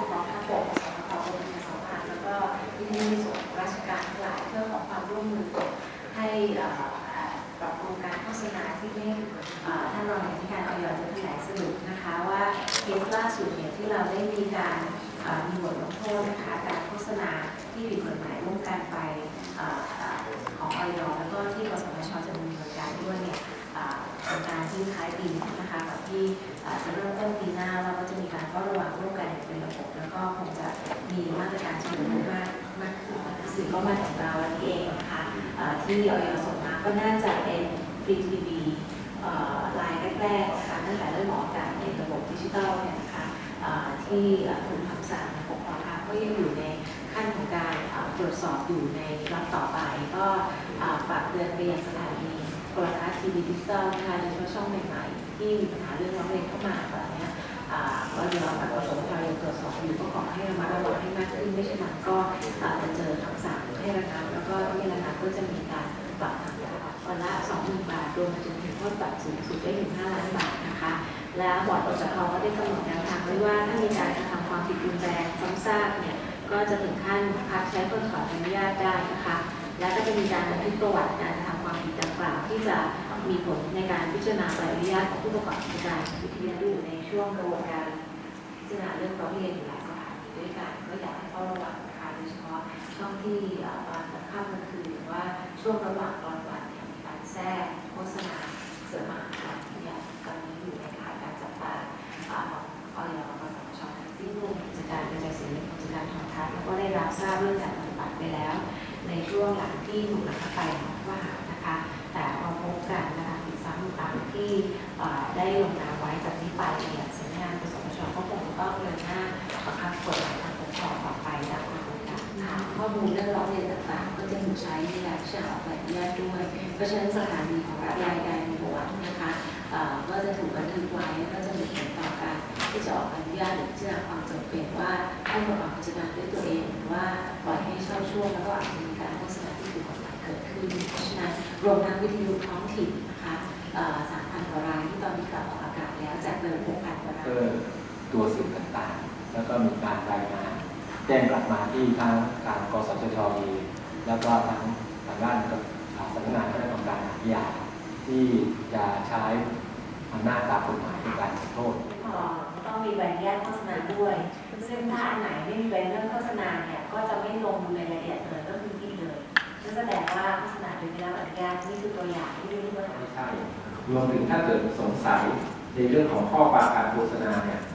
ของกองทัพบกสปทกรมประชาสัมพันธ์แล้วก็ที่นี่ในส่วนราชการทั้งหลายเพื่อขอความร่วมมือให้ปรับปรุงการโฆษณาที่ไม่เอ่อท่านรองอธิการออยจะแถลงสรุปนะคะว่าเคสล่าสุดเนี่ยที่เราได้มีการมีบทลงโทษนะคะการโฆษณาที่ผิดกฎหมายร่วมกันไปเอ่ออ่อของออยแล้วก็ที่กสทชจะดำเนินการด้วยเนี่ยอ่าเป็นการที่คล้ายปีนะคะกับที่จะเริ่มต้นปีหน้าเราก็จะมีการเฝ้าระวัง ก็มาถึงเราวันนี้เองนะคะอ่าที่ออยส่งมาก็น่าจะเป็นฟรีทีวีรายแรกๆนะคะตั้งแต่เริ่มออกอากาศในระบบดิจิทัลเนี่ยนะคะที่อ่าถูกคำสั่งปกครองค่ะก็ยังอยู่ในขั้นของการตรวจสอบอยู่ในรับต่อไป ก็ฝากเตือนไปยังสถานีโทรทัศน์ทีวีดิจิตอลนะคะโดยเฉพาะช่องใหม่ๆ ที่มีปัญหาเรื่องร้องเรียนเข้ามาแบบนี้ก็เดี๋ยวเราแบกสทชยังตรวจสอบ อยู่ก็ขอให้ระมัดระวังให้มากขึ้นไม่เช่นั้นก็อาจจะเจอคำสั่งให้ระงับแล้วก็ไม่ระงับก็จะมีการปรับทางปรับวันละ2 0 0 0บาทรวมจนถึงโทษปรับสูงสุดได้ถึง5ล้านบาทนะคะแล้วบอร์ดกสทก็ได้กำหนดแนวทางไว้ว่าถ้ามีการกระทำความผิดรุนแรงซ้ำซากเนี่ยก็จะถึงขั้นพักใช้เพื่อถอนอนุญาตได้นะคะ และก็จะมีการบันทึกประวัติการกระทำความผิดดังกล่าวที่จะมีผลในการพิจารณาใบอนุญาตของผู้ประกอบการวิทยาอยู่ในช่วงกระบวนการ จารณาเรื่องร้องเรียนอยู่หลายสถานีด้วยกันก็อยากให้เฝ้าระวังนะคะโดยเฉพาะช่องที่ตอนกลางค่ำกลางคืนหรือว่าช่วงระหว่างตอนวันเนี่ยมีการแทรกโฆษณาเสริมอาหารเนี่ยตอนนี้อยู่ในข่ายการจับตาอ่าของออยกสทชทั้งสิ้นรวมกิจการกระจายเสียงและกิจการโทรทัศน์แล้วก็ได้รับทราบเรื่องการปฏิบัติไปแล้ว ในช่วงหลังที่ถูกนำเข้าไปของว่าหานะคะ แต่พอพบกันนะคะผิดซ้ำตามที่ได้ลงนามไว้จากนี้ไปเนี่ย ก็คงต้องเดินหน้าบังคับกฎหมายทางปกครองต่อไปตามกระบวนการค่ะข้อมูลเรื่องร้องเรียนต่างๆ ก็จะถูกใช้ในการที่จะออกใบอนุญาตด้วย เพราะฉะนั้นสถานีของรัฐรายการในประวัตินะคะเอ่อก็จะถูกบันทึกไว้แล้วก็จะมีผลต่อการที่จะออกอนุญาตหรือพิจารณาความจำเป็นว่าให้ประกอบกิจการด้วยตัวเองหรือว่าปล่อยให้เช่าช่วงแล้วก็อาจจะมีการโฆษณาที่ผิดกฎหมายเกิดขึ้นเพราะฉะนั้นรวมทั้งวิทยุท้องถิ่นนะคะสามพันกว่ารายที่ตอนนี้กลับออกอากาศแล้วจากเดิมหกพันกว่าราย ตัวสื่อต่างๆ แล้วก็มีการรายงานแจ้งกลับมาที่ทั้งการกสทชเองแล้วก็ทั้งทางด้านกับอ่าสำนักงานคณะกรรมการอาญาที่จะใช้อำนาจตามกฎหมายในการลงโทษอ๋อต้องมีใบอนุญาตโฆษณาด้วย ซึ่งถ้าอันไหนไม่มีใบอนุญาตโฆษณาเนี่ยก็จะไม่ลงในรายละเอียดเลยก็คือผิดเลยนั่นแสดงว่าโฆษณาโดยไม่ได้รับอนุญาตนี่คือตัวอย่างที่ไม่รู้ว่าไม่ใช่รวมถึงถ้าเกิดสงสัยในเรื่องของข้อความการโฆษณาเนี่ยอ่า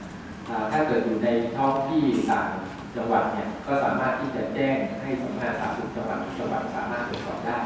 ถ้าเกิดอยู่ในท้องที่ต่างจังหวัดเนี่ยก็สามารถที่จะแจ้งให้สำนักงานสาธารณสุขจังหวัดจังหวัดสามารถตรวจสอบได้